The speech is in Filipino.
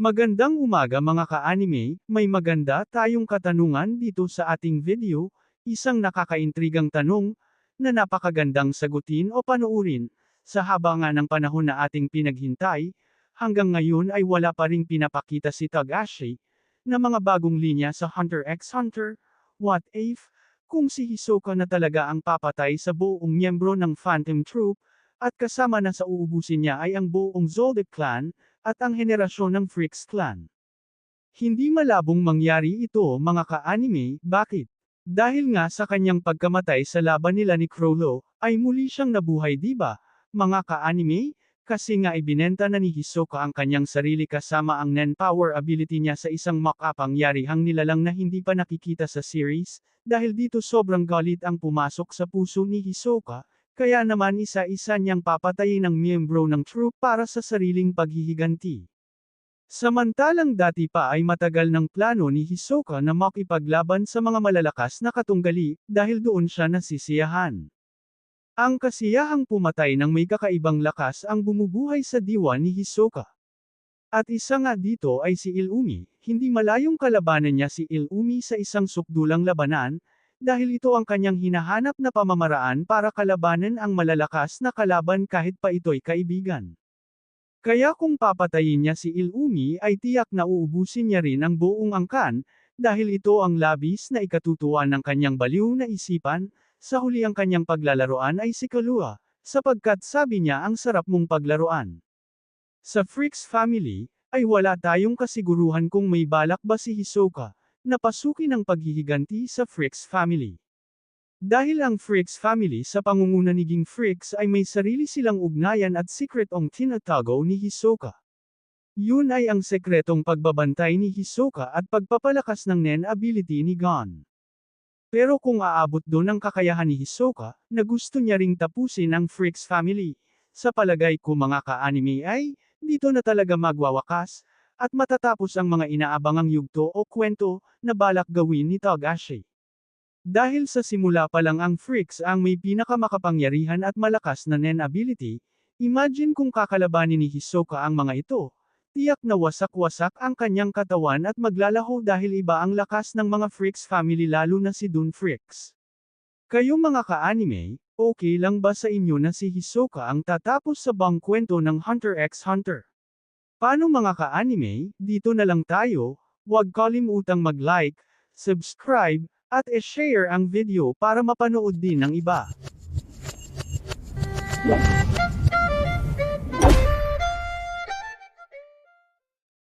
Magandang umaga mga ka-anime, may maganda tayong katanungan dito sa ating video, isang nakakaintrigang tanong, na napakagandang sagutin o panuurin, sa haba nga ng panahon na ating pinaghintay, hanggang ngayon ay wala pa ring pinapakita si Tagashi, na mga bagong linya sa Hunter x Hunter, What If, kung si Hisoka na talaga ang papatay sa buong miyembro ng Phantom Troop, at kasama na sa uubusin niya ay ang buong Zoldyck Clan, at ang henerasyon ng Freaks Clan. Hindi malabong mangyari ito mga ka-anime, bakit? Dahil nga sa kanyang pagkamatay sa laban nila ni Crollo, ay muli siyang nabuhay diba, mga ka-anime? Kasi nga ibinenta na ni Hisoka ang kanyang sarili kasama ang Nen Power ability niya sa isang makapangyarihang nilalang na hindi pa nakikita sa series, dahil dito sobrang galit ang pumasok sa puso ni Hisoka, kaya naman isa-isa niyang papatayin ang miyembro ng troop para sa sariling paghihiganti. Samantalang dati pa ay matagal ng plano ni Hisoka na makipaglaban sa mga malalakas na katunggali, dahil doon siya nasisiyahan. Ang kasiyahang pumatay ng may kakaibang lakas ang bumubuhay sa diwa ni Hisoka. At isa nga dito ay si Ilumi, hindi malayong kalabanan niya si Ilumi sa isang sukdulang labanan, dahil ito ang kanyang hinahanap na pamamaraan para kalabanan ang malalakas na kalaban kahit pa ito'y kaibigan. Kaya kung papatayin niya si Ilumi ay tiyak na uubusin niya rin ang buong angkan, dahil ito ang labis na ikatutuwa ng kanyang baliw na isipan, sa huli ang kanyang paglalaroan ay si Kalua, sapagkat sabi niya ang sarap mong paglaruan. Sa Freaks family, ay wala tayong kasiguruhan kung may balak ba si Hisoka, napasukin ang paghihiganti sa Freaks family. Dahil ang Freaks family sa pangunguna ni Ging Freaks ay may sarili silang ugnayan at secret ong tinatago ni Hisoka. Yun ay ang sekretong pagbabantay ni Hisoka at pagpapalakas ng Nen ability ni Gon. Pero kung aabot doon ang kakayahan ni Hisoka, na gusto niya ring tapusin ang Freaks family, sa palagay ko mga ka-anime ay, dito na talaga magwawakas, at matatapos ang mga inaabangang yugto o kwento, na balak gawin ni Togashi. Dahil sa simula pa lang ang Freaks ang may pinakamakapangyarihan at malakas na Nen ability, imagine kung kakalabanin ni Hisoka ang mga ito, tiyak na wasak-wasak ang kanyang katawan at maglalaho dahil iba ang lakas ng mga Freaks family lalo na si Dun Freaks. Kayo mga ka-anime, okay lang ba sa inyo na si Hisoka ang tatapos sa bang kwento ng Hunter x Hunter? Paano mga ka-anime, dito na lang tayo, huwag kalimutang mag-like, subscribe, at e-share ang video para mapanood din ng iba.